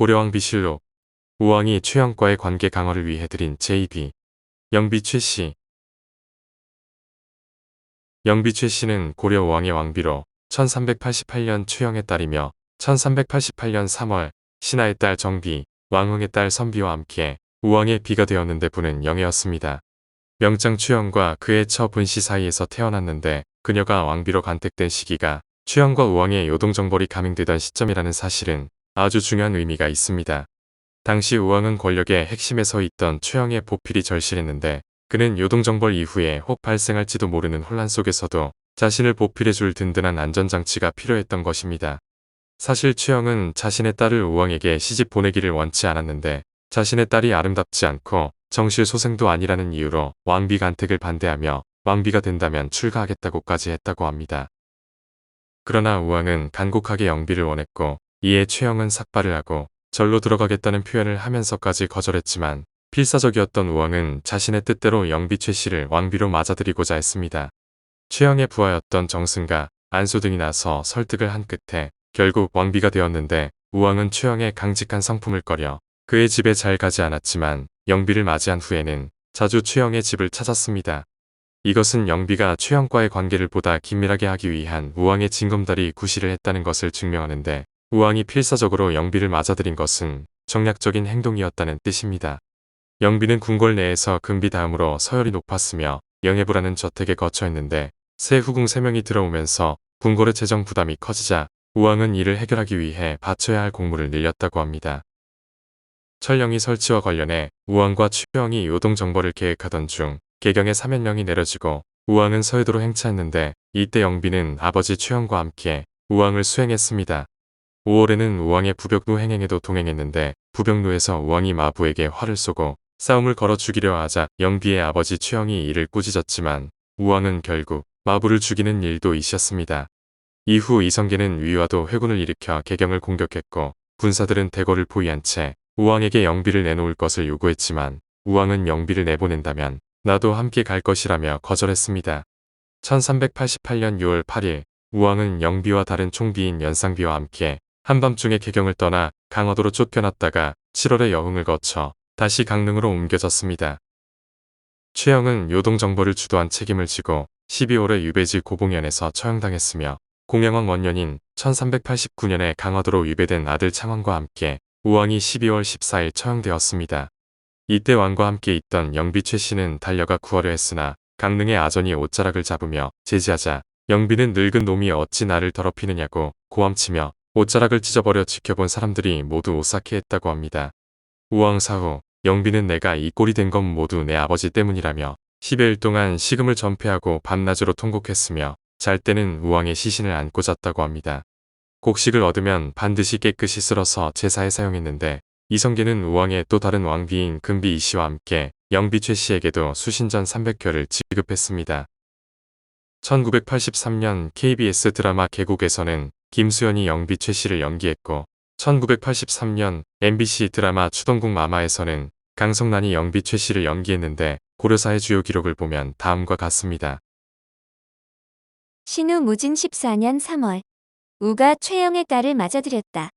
고려왕 비실록 우왕이 최영과의 관계 강화를 위해 드린 제2비 영비 최씨 영비 최씨는 고려 우왕의 왕비로 1388년 최영의 딸이며 1388년 3월 신하의 딸 정비, 왕흥의 딸 선비와 함께 우왕의 비가 되었는데 부는 영예였습니다. 명장 최영과 그의 처 분씨 사이에서 태어났는데 그녀가 왕비로 간택된 시기가 최영과 우왕의 요동정벌이 감행되던 시점이라는 사실은 아주 중요한 의미가 있습니다. 당시 우왕은 권력의 핵심에 서 있던 최영의 보필이 절실했는데 그는 요동정벌 이후에 혹 발생할지도 모르는 혼란 속에서도 자신을 보필해줄 든든한 안전장치가 필요했던 것입니다. 사실 최영은 자신의 딸을 우왕에게 시집 보내기를 원치 않았는데 자신의 딸이 아름답지 않고 정실 소생도 아니라는 이유로 왕비 간택을 반대하며 왕비가 된다면 출가하겠다고까지 했다고 합니다. 그러나 우왕은 간곡하게 영비를 원했고 이에 최영은 삭발을 하고 절로 들어가겠다는 표현을 하면서까지 거절했지만 필사적이었던 우왕은 자신의 뜻대로 영비 최 씨를 왕비로 맞아들이고자 했습니다. 최영의 부하였던 정승과 안소 등이 나서 설득을 한 끝에 결국 왕비가 되었는데 우왕은 최영의 강직한 성품을 꺼려 그의 집에 잘 가지 않았지만 영비를 맞이한 후에는 자주 최영의 집을 찾았습니다. 이것은 영비가 최영과의 관계를 보다 긴밀하게 하기 위한 우왕의 징검다리 구실을 했다는 것을 증명하는데 우왕이 필사적으로 영비를 맞아들인 것은 정략적인 행동이었다는 뜻입니다. 영비는 궁궐 내에서 금비 다음으로 서열이 높았으며 영해부라는 저택에 거처했는데 새 후궁 3명이 들어오면서 궁궐의 재정 부담이 커지자 우왕은 이를 해결하기 위해 바쳐야 할 공물을 늘렸다고 합니다. 철령이 설치와 관련해 우왕과 추영이 요동정벌을 계획하던 중 개경의 사면령이 내려지고 우왕은 서해도로 행차했는데 이때 영비는 아버지 최영과 함께 우왕을 수행했습니다. 5월에는 우왕의 부벽루 행행에도 동행했는데 부벽루에서 우왕이 마부에게 활을 쏘고 싸움을 걸어 죽이려 하자 영비의 아버지 최영이 이를 꾸짖었지만 우왕은 결국 마부를 죽이는 일도 있었습니다. 이후 이성계는 위와도 회군을 일으켜 개경을 공격했고 군사들은 대궐을 포위한 채 우왕에게 영비를 내놓을 것을 요구했지만 우왕은 영비를 내보낸다면 나도 함께 갈 것이라며 거절했습니다. 1388년 6월 8일 우왕은 영비와 다른 총비인 연상비와 함께 한밤중에 개경을 떠나 강화도로 쫓겨났다가 7월에 여흥을 거쳐 다시 강릉으로 옮겨졌습니다. 최영은 요동정벌을 주도한 책임을 지고 12월에 유배지 고봉현에서 처형당했으며 공양왕 원년인 1389년에 강화도로 유배된 아들 창왕과 함께 우왕이 12월 14일 처형되었습니다. 이때 왕과 함께 있던 영비 최 씨는 달려가 구하려 했으나 강릉의 아전이 옷자락을 잡으며 제지하자 영비는 늙은 놈이 어찌 나를 더럽히느냐고 고함치며 옷자락을 찢어버려 지켜본 사람들이 모두 오싹해 했다고 합니다. 우왕 사후 영비는 내가 이 꼴이 된 건 모두 내 아버지 때문이라며 10여일 동안 식음을 전폐하고 밤낮으로 통곡했으며 잘 때는 우왕의 시신을 안고 잤다고 합니다. 곡식을 얻으면 반드시 깨끗이 쓸어서 제사에 사용했는데 이성계는 우왕의 또 다른 왕비인 금비 이씨와 함께 영비 최 씨에게도 수신전 300회를 지급했습니다. 1983년 KBS 드라마 계곡에서는 김수현이 영비 최 씨를 연기했고 1983년 MBC 드라마 추동국 마마에서는 강성란이 영비 최 씨를 연기했는데 고려사의 주요 기록을 보면 다음과 같습니다. 신우 무진 14년 3월 우가 최영의 딸을 맞아들였다.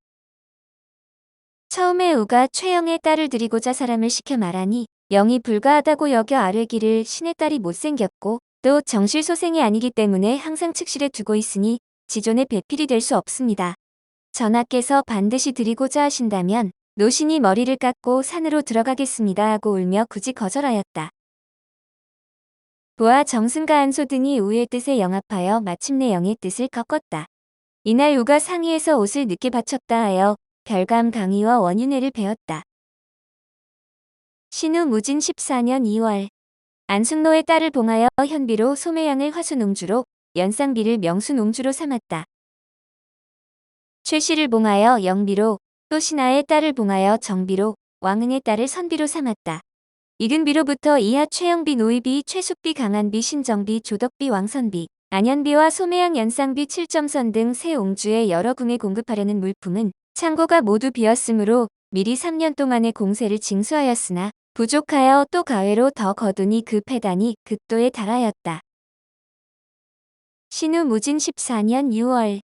처음에 우가 최영의 딸을 들이고자 사람을 시켜 말하니 영이 불가하다고 여겨 아뢰기를 신의 딸이 못생겼고 또 정실소생이 아니기 때문에 항상 측실에 두고 있으니 지존의 배필이 될 수 없습니다. 전하께서 반드시 드리고자 하신다면 노신이 머리를 깎고 산으로 들어가겠습니다 하고 울며 굳이 거절하였다. 부하 정승과 안소 등이 우의 뜻에 영합하여 마침내 영의 뜻을 꺾었다. 이날 우가 상의에서 옷을 늦게 바쳤다 하여 별감 강의와 원윤회를 배웠다. 신우 무진 14년 2월 안숙노의 딸을 봉하여 현비로 소매양을 화수농주로 연상비를 명수농주로 삼았다. 최 씨를 봉하여 영비로 또 신하의 딸을 봉하여 정비로 왕응의 딸을 선비로 삼았다. 이근비로부터 이하 최영비 노이비 최숙비 강한비 신정비 조덕비 왕선비 안현비와 소매양 연상비 7점선 등 새 옹주의 여러 궁에 공급하려는 물품은 창고가 모두 비었으므로 미리 3년 동안의 공세를 징수하였으나 부족하여 또 가외로 더 거두니 그 패단이 극도에 달하였다. 신우 무진 14년 6월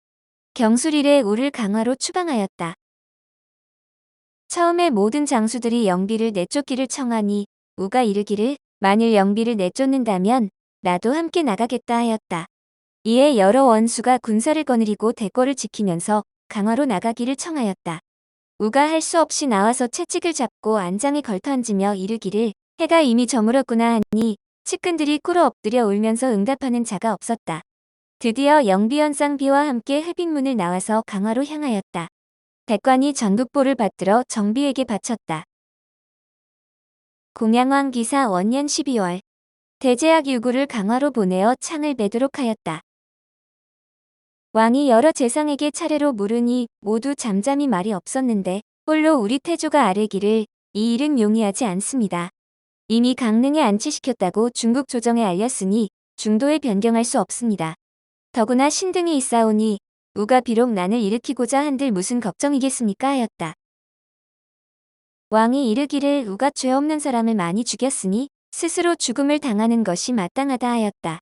경술일에 우를 강화로 추방하였다. 처음에 모든 장수들이 영비를 내쫓기를 청하니 우가 이르기를 만일 영비를 내쫓는다면 나도 함께 나가겠다 하였다. 이에 여러 원수가 군사를 거느리고 대궐을 지키면서 강화로 나가기를 청하였다. 우가 할 수 없이 나와서 채찍을 잡고 안장에 걸터앉으며 이르기를 해가 이미 저물었구나 하니 측근들이 꿇어 엎드려 울면서 응답하는 자가 없었다. 드디어 영비연쌍비와 함께 해빈문을 나와서 강화로 향하였다. 백관이 전국보를 받들어 정비에게 바쳤다. 공양왕 기사 원년 12월 대제학 유구를 강화로 보내어 창을 베도록 하였다. 왕이 여러 재상에게 차례로 물으니 모두 잠잠히 말이 없었는데 홀로 우리 태조가 아뢰기를 이 일은 용이하지 않습니다. 이미 강릉에 안치시켰다고 중국 조정에 알렸으니 중도에 변경할 수 없습니다. 더구나 신등이 있사오니 우가 비록 난을 일으키고자 한들 무슨 걱정이겠습니까 하였다. 왕이 이르기를 우가 죄 없는 사람을 많이 죽였으니 스스로 죽음을 당하는 것이 마땅하다 하였다.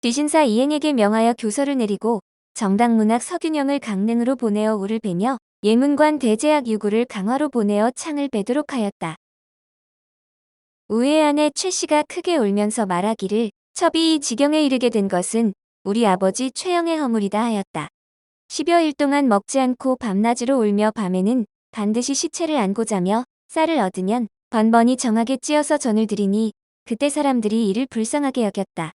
지신사 이행에게 명하여 교서를 내리고 정당문학 서균영을 강릉으로 보내어 우를 베며 예문관 대제학 유구를 강화로 보내어 창을 베도록 하였다. 우의 아내 최 씨가 크게 울면서 말하기를 첩이 이 지경에 이르게 된 것은 우리 아버지 최영의 허물이다 하였다. 10여일 동안 먹지 않고 밤낮으로 울며 밤에는 반드시 시체를 안고 자며 쌀을 얻으면 번번이 정하게 찧어서 전을 드리니 그때 사람들이 이를 불쌍하게 여겼다.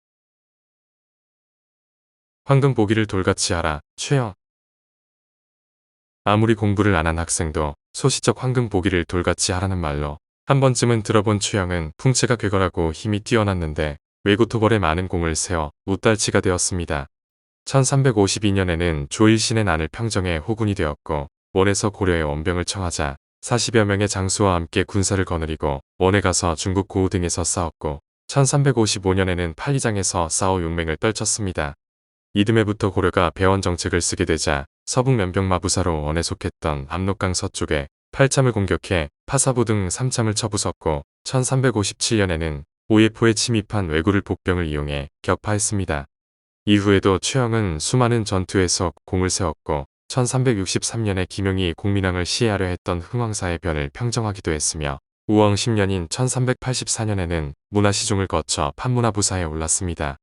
황금 보기를 돌같이 하라. 최영. 아무리 공부를 안 한 학생도 소시적 황금 보기를 돌같이 하라는 말로 한 번쯤은 들어본 최영은 풍채가 쾌걸하고 힘이 뛰어났는데 외구토벌에 많은 공을 세워 웃달치가 되었습니다. 1352년에는 조일신의 난을 평정해 호군이 되었고 원에서 고려의 원병을 청하자 40여 명의 장수와 함께 군사를 거느리고 원에 가서 중국 고우 등에서 싸웠고 1355년에는 팔리장에서 싸워 용맹을 떨쳤습니다. 이듬해부터 고려가 배원 정책을 쓰게 되자 서북 면병마부사로 원에 속했던 압록강 서쪽에 팔참을 공격해 파사부 등 삼참을 쳐부쉈고 1357년에는 오예포에 침입한 왜구를 복병을 이용해 격파했습니다. 이후에도 최영은 수많은 전투에서 공을 세웠고 1363년에 김용이 공민왕을 시해하려 했던 흥왕사의 변을 평정하기도 했으며 우왕 10년인 1384년에는 문화시중을 거쳐 판문화부사에 올랐습니다.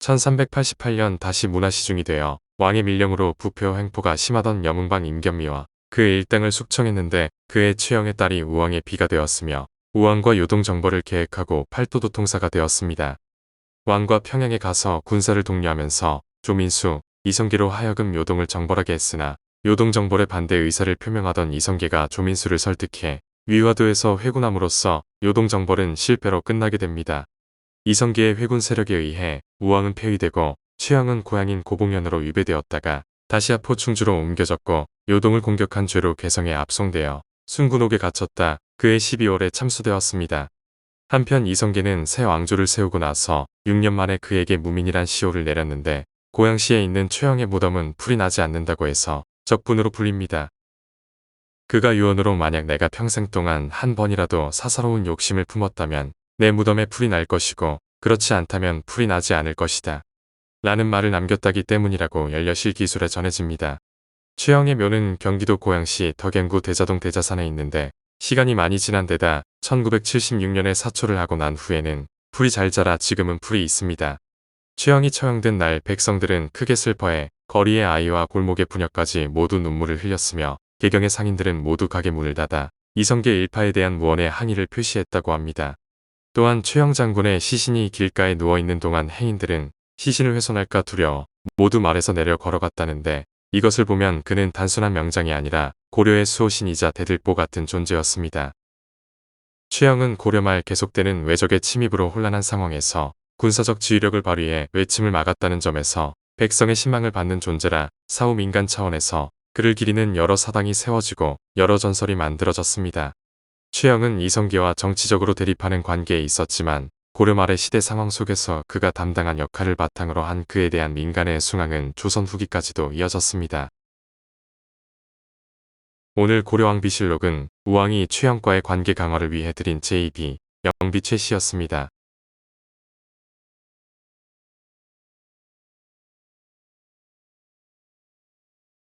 1388년 다시 문화시중이 되어 왕의 밀령으로 부표 횡포가 심하던 여문방 임견미와 그의 일당을 숙청했는데 그의 최영의 딸이 우왕의 비가 되었으며 우왕과 요동 정벌을 계획하고 팔도도 통사가 되었습니다. 왕과 평양에 가서 군사를 독려하면서 조민수, 이성계로 하여금 요동을 정벌하게 했으나 요동 정벌에 반대 의사를 표명하던 이성계가 조민수를 설득해 위화도에서 회군함으로써 요동 정벌은 실패로 끝나게 됩니다. 이성계의 회군 세력에 의해 우왕은 폐위되고 최영은 고향인 고봉현으로 유배되었다가 다시 아포 충주로 옮겨졌고 요동을 공격한 죄로 개성에 압송되어 순군옥에 갇혔다 그해 12월에 참수되었습니다. 한편 이성계는 새 왕조를 세우고 나서 6년 만에 그에게 무민이란 시호를 내렸는데 고양시에 있는 최영의 무덤은 풀이 나지 않는다고 해서 적분으로 불립니다. 그가 유언으로 만약 내가 평생 동안 한 번이라도 사사로운 욕심을 품었다면 내 무덤에 풀이 날 것이고 그렇지 않다면 풀이 나지 않을 것이다. 라는 말을 남겼다기 때문이라고 열려실 기술에 전해집니다. 최영의 묘는 경기도 고양시 덕양구 대자동 대자산에 있는데 시간이 많이 지난 데다 1976년에 사초를 하고 난 후에는 풀이 잘 자라 지금은 풀이 있습니다. 최영이 처형된 날 백성들은 크게 슬퍼해 거리의 아이와 골목의 부녀까지 모두 눈물을 흘렸으며 개경의 상인들은 모두 가게 문을 닫아 이성계 일파에 대한 무언의 항의를 표시했다고 합니다. 또한 최영 장군의 시신이 길가에 누워있는 동안 행인들은 시신을 훼손할까 두려워 모두 말에서 내려 걸어갔다는데 이것을 보면 그는 단순한 명장이 아니라 고려의 수호신이자 대들보 같은 존재였습니다. 최영은 고려 말 계속되는 외적의 침입으로 혼란한 상황에서 군사적 지휘력을 발휘해 외침을 막았다는 점에서 백성의 신망을 받는 존재라 사후 민간 차원에서 그를 기리는 여러 사당이 세워지고 여러 전설이 만들어졌습니다. 최영은 이성계와 정치적으로 대립하는 관계에 있었지만 고려 말의 시대 상황 속에서 그가 담당한 역할을 바탕으로 한 그에 대한 민간의 숭앙은 조선 후기까지도 이어졌습니다. 오늘 고려왕비실록은 우왕이 최영과의 관계 강화를 위해 드린 제2비 영비 최씨였습니다.